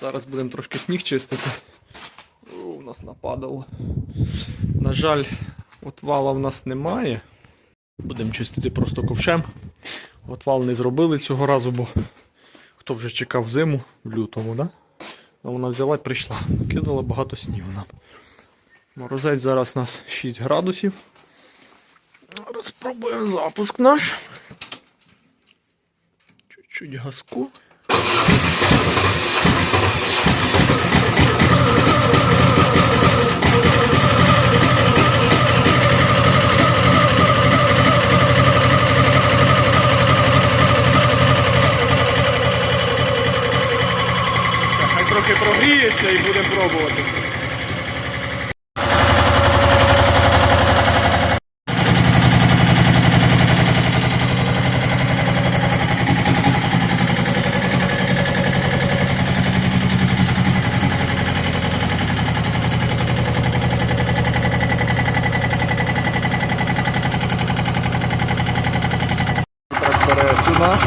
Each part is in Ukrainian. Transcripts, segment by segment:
Зараз будемо трошки сніг чистити. О, у нас нападало. На жаль, отвала в нас немає. Будемо чистити просто ковшем. Отвал не зробили цього разу, бо хто вже чекав зиму в лютому, да? А вона взяла і прийшла. Кидала багато снігу нам. Морозець зараз у нас 6 градусів. Зараз спробуємо запуск наш. Чуть-чуть газку. Хай прогріється і будемо пробувати. Тракторець у нас.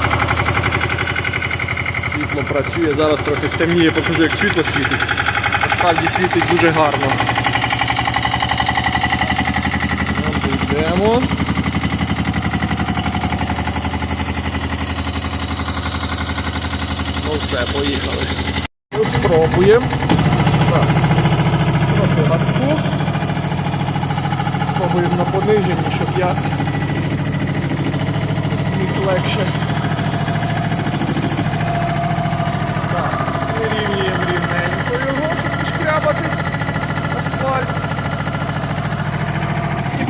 Світло працює, зараз трохи стемніє, покажу, як світло світить. Насправді світить дуже гарно. Йдемо. Ну все, поїхали. Спробуємо. Так. Трохи газку. Спробуємо на пониженні, щоб я міг легше.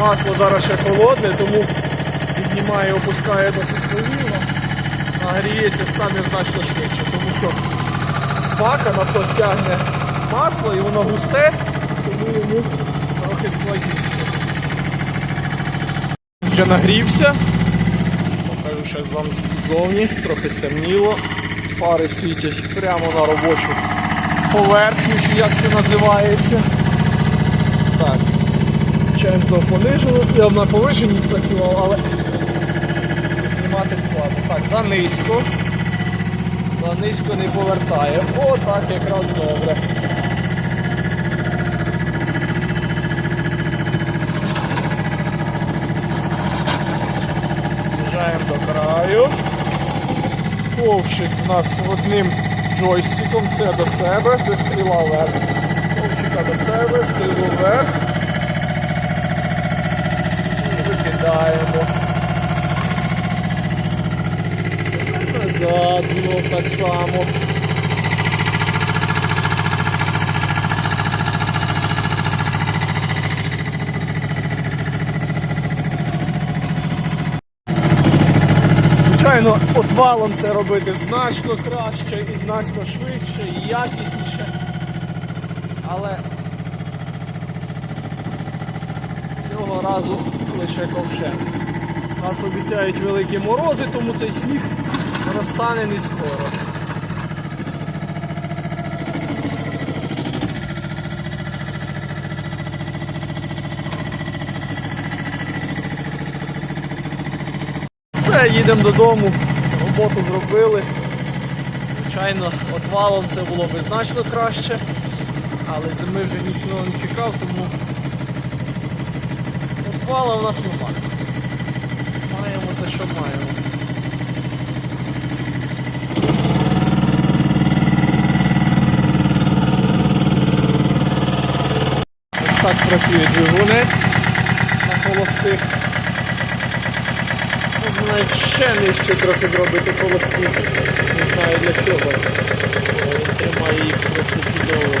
Масло зараз ще холодне, тому піднімає, опускає досить повільно. Нагріється, стане значно швидше, тому що бака насос тягне масло і воно густе, тому йому трохи складніше. Вже нагрівся. Покажу ще з вам ззовні, трохи стемніло. Фари світять прямо на робочу поверхню, чи як це називається. Так. Чаєм знов понижили. Я на повишенні працював, але знімати складно. Так, занизько. Занизько не повертає. О, так якраз добре. З'їжджаємо до краю. Ковшик у нас одним джойстиком, це до себе, це стріла вверх. Ковшика до себе, стрілу вверх. І. Назад знов так само. Звичайно, отвалом це робити значно краще і значно швидше, і якісніше. Але цього разу лише ковшем. Нас обіцяють великі морози, тому цей сніг розтане не скоро. Все, їдемо додому, роботу зробили. Звичайно, отвалом це було би значно краще, але зими вже нічого не чекав, тому отвала в нас немає. Маємо те, що маємо. Ось так працює двигунець на холостих. Можна навіть ще нижче трохи зробити холості. Не знаю для чого. Тримає їх просто чудово.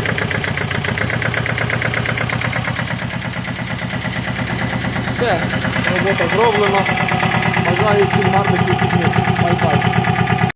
Все, робота зроблена. Бажаю всім гарних вихідних. Бай-бай.